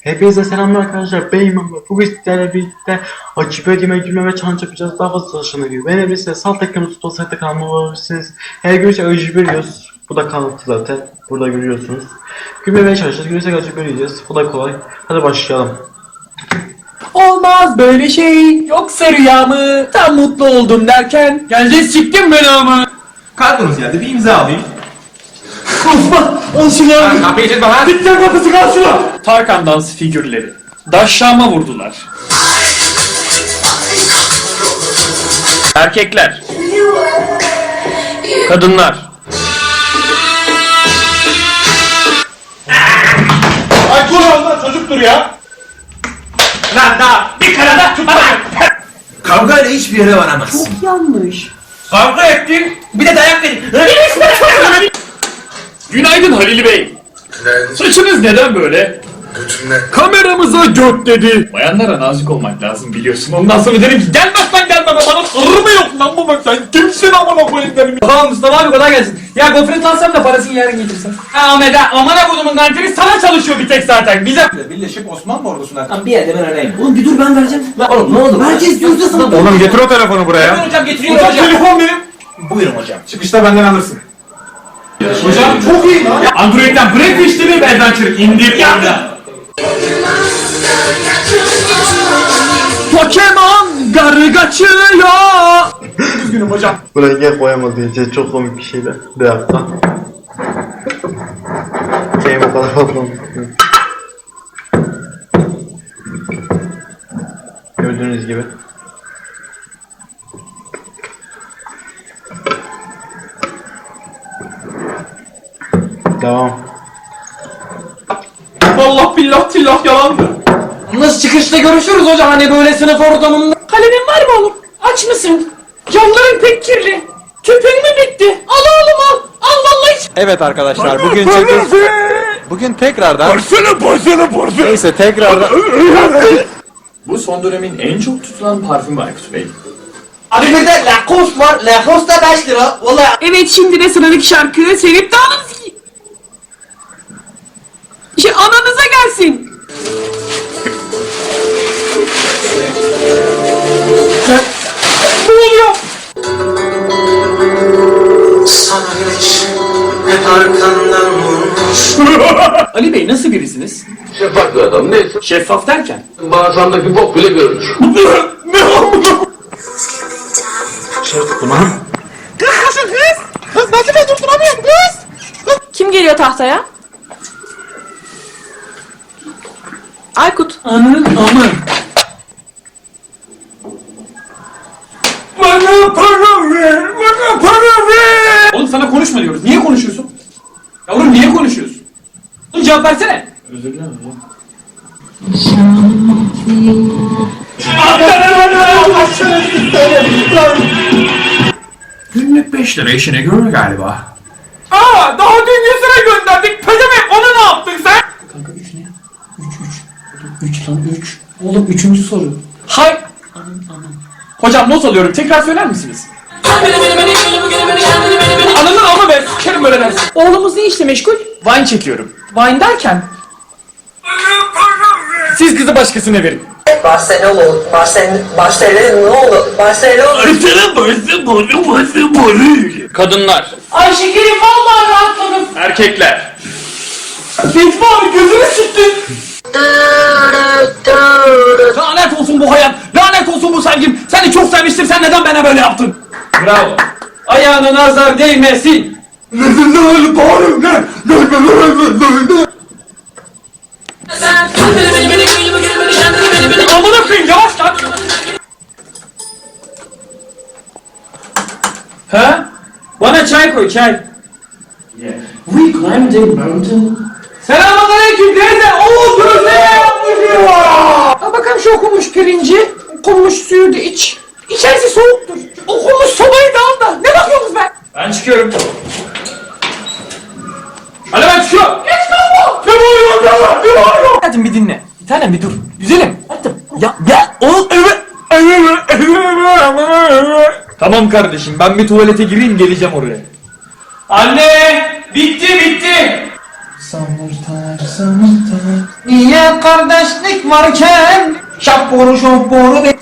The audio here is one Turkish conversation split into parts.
Hepinize selamlar arkadaşlar. Ben İmam ve bugün sizlerle birlikte açıp ödeme, gülme ve challenge yapacağız. Daha fazla çalışana gibi. Ben Emre sağ tıklamayı tutup sayıda kalma olabilirsiniz. Her gün işte acı veriyoruz. Bu da kanıtı zaten. Burada görüyorsunuz. Gülmemeye çalışacağız. Gülürsek acı vereceğiz. Bu da kolay. Hadi başlayalım. Olmaz böyle şey. Yoksa rüya mı? Tam mutlu oldum derken. Geleceğiz siktim belamı. Kargonuz geldi bir imza alayım. Kusma. Al şunu abi. Kapıyı çekme lan. Kapısı şunu. Tarkan dans figürleri. Daşşama vurdular. Erkekler. Kadınlar. Ay dur lan çocuktur ya. Lan daha bir karada tutma. Kavgayla hiçbir yere varamazsın. Kavga ettin. Bir de dayak verin. Günaydın Halil Bey. Saçınız neden böyle? Götümle. Kameramıza göt dedi. Bayanlara nazik olmak lazım biliyorsun. Ondan sonra dedim ki gelmez lan gelme bana sırrı mı yok lan bu bak sen kimsin amına koyayım dedim. Tamam Mustafa abi kolay gelsin. Ya gofret alsam da parasını yarın getirsen. Ha Ahmet ha amına kodumun ganteri sana çalışıyor bir tek zaten bize. Birleşik Osmanlı ordusuna. Lan bir yerde ben arayayım. Oğlum bir dur ben vereceğim. Lan oğlum ne oldu? Herkes yüzde sana. Oğlum getir o telefonu buraya. Hocam getiriyorum hocam. Telefon benim. Buyurun hocam. Çıkışta benden alırsın. Hocam çok iyi lan. Ya Android'den işte bir Adventure indir ya. Pokemon garı kaçıyor. Üzgünüm hocam. Buraya koyamadığı için çok komik bir şeydi. Bir dakika. Şeyim o kadar fazla. Gördüğünüz gibi. Devam. Vallahi billah tillah yalandı. Nasıl çıkışta görüşürüz hocam hani böyle sınıf ortamında. Kalemin var mı oğlum? Aç mısın? Camların pek kirli. Tüpün mü bitti? Al oğlum al. Al vallahi hiç. Evet arkadaşlar bugün çekiyoruz. Bugün tekrardan Parsana parsana parsana. neyse tekrardan Bu son dönemin en çok tutulan parfümü Aykut Bey. Abi bir de Lacoste var. Lacoste da 5 lira. Valla. Evet şimdi de sıradaki şarkı sevip dans. Bey nasıl birisiniz? Şeffaf bir adam neyse Şeffaf derken. bağırsağındaki bok bile görünür. Şey tuttum ha. Kim geliyor tahtaya? Aykut. Anın amı. Bana para ver, bana para ver. Oğlum sana konuşma diyoruz. Niye konuşuyorsun? Yavrum niye konuşuyorsun? Cevap versene. Özür dilerim hocam. Günlük 5 lira işine görür galiba. Aa daha dün 100 lira gönderdik. Pezevenk onu ne yaptın sen? Kanka 3 ne? 3 3. 3 lan 3. Oğlum 3. soru. Hay. Hocam not alıyorum. Tekrar söyler misiniz? Ananın ama ben sikerim böyle dersin. Oğlumuz ne işle meşgul? Wine çekiyorum. Wine derken? Siz kızı başkasına verin. Barcelona, Barcelona, Barcelona, Barcelona. Kadınlar. Ay şekerim vallahi rahatladım. Erkekler. Necmi abi gözünü siktin. Lanet olsun bu hayat. Lanet olsun bu sevgim. Seni çok sevmiştim. Sen neden bana böyle yaptın? Bravo. Ayağına nazar değmesin. Amına koyayım yavaş lan. Ha? Bana çay koy çay. We climbed a mountain. Selamünaleyküm teyze. Oo gözle yapmış Ha bakalım şu okumuş pirinci. Okunmuş suyu da iç. İçerisi soğuktur. Okunmuş sobayı da al da. Ne bakıyorsunuz be? Çıkıyorum. Hadi ben çıkıyorum. Geç kalma. Ne bağırıyorsun ya? Ne bağırıyorsun? Hayatım bir dinle. Bir tanem bir dur. Güzelim. Hayatım. Ya ya oğlum evet. Tamam kardeşim ben bir tuvalete gireyim geleceğim oraya. Anne! Bitti bitti! Niye kardeşlik varken şapboru şapboru be.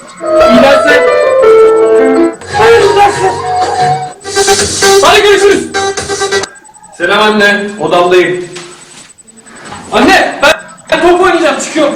Hadi görüşürüz. Selam anne. Odamdayım. Anne ben, ben top oynayacağım çıkıyorum.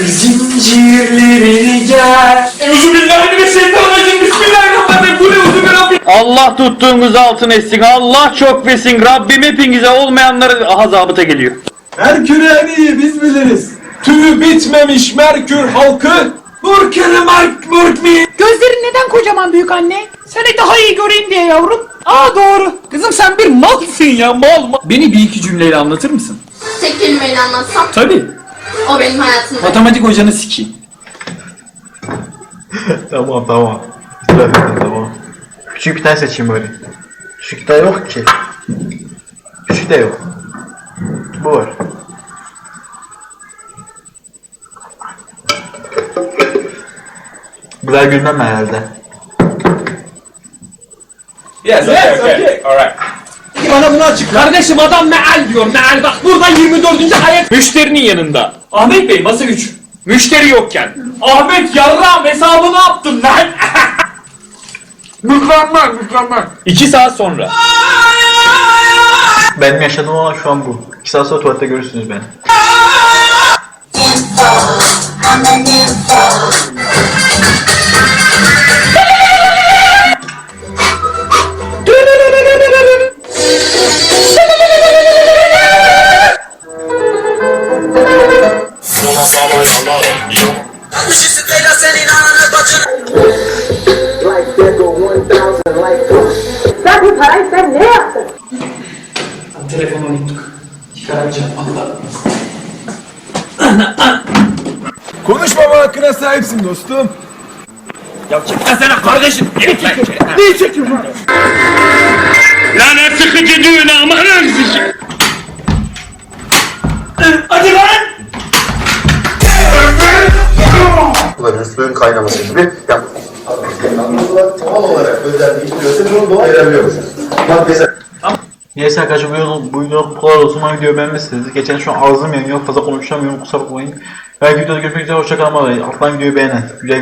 Zincirlerini gel. Euzubillahimineşşeytanirracim. Bismillahirrahmanirrahim. Bu ne uzun Rabbim. Allah tuttuğunuz altın etsin. Allah çok versin. Rabbim hepinize olmayanları aha zabıta geliyor. Merkür en iyi biz biliriz. Tüyü bitmemiş Merkür halkı. Murkürü Mark Murkmi. Gözlerin neden kocaman büyük anne? Seni daha iyi göreyim diye yavrum. Aa doğru. Kızım sen bir malsın ya mal mal. Beni bir iki cümleyle anlatır mısın? Tek kelimeyle anlatsam Tabii. o benim hayatımda. Matematik hocanı sikeyim. Tamam tamam. Ettim tamam. Küçük bir tane seçeyim bari. Küçük de yok ki. Küçük de yok. Bu var. Güler gülmem herhalde. Yes, yes, okay. Alright. Bana bunu açıkla. Kardeşim adam meal diyor meal bak burada 24. ayet. Müşterinin yanında. Ahmet Bey masa 3. Müşteri yokken. Ahmet yarram hesabını yaptın lan. mükemmel mükemmel. 2 saat sonra. Benim yaşadığım olan şu an bu. 2 saat sonra tuvalette görürsünüz beni. Sahipsin dostum. Ya çıkmasana kardeşim. Git lan. Neyi çekiyorsun lan? Lanet sıkıcı düğün amanın sıkıcı. Hadi lan. Suyun kaynaması gibi yap. Tam olarak özelliği istiyorsa bunu doğal verebiliyormuşuz. Bak mesela Neyse arkadaşlar bu yol bu yol bu kadar olsun. Umarım videoyu beğenmişsiniz. Geçen şu an ağzım yanıyor. Fazla konuşamıyorum. Kusura bakmayın. Belki videoda görüşmek üzere. Hoşçakalın. Alttan videoyu beğenin. Güle güle.